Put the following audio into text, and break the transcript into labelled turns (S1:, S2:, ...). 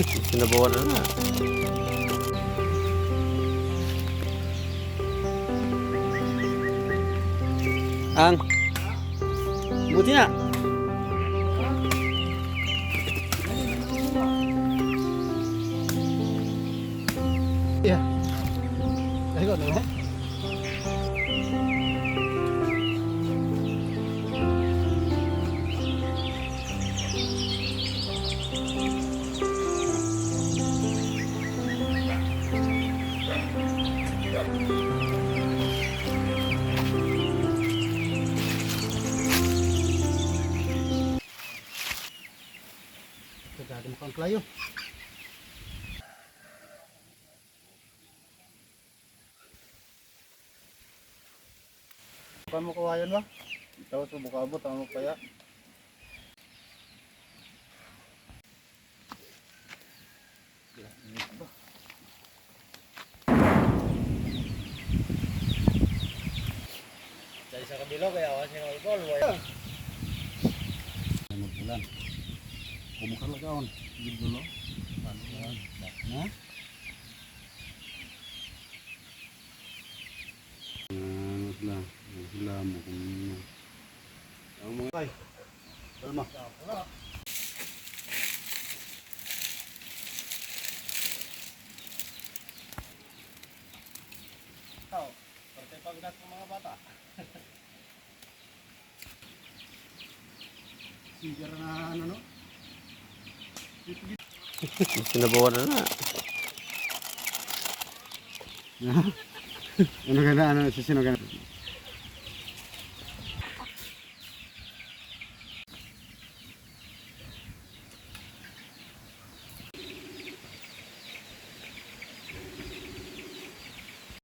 S1: Sinabawan na na. Ang. Buti na.
S2: Yeah. Ay ko na. Kadagin pang klayo.
S3: Bukan mo kawayan ba? Ikaw sa bukabot, ano kaya?
S1: Dari sa kabilo kaya awas yung alcohol.
S3: Ano bulan? Kumukha lang kaon. Gitu lo. Na? Ano sila? Ano sila mo kung Ang mga tay. Kalma.
S1: Parte pagdat ng mga bata.
S3: Sigar na ano no?
S1: Sinabawan na na.
S3: ano ka na ano? Sino ka na?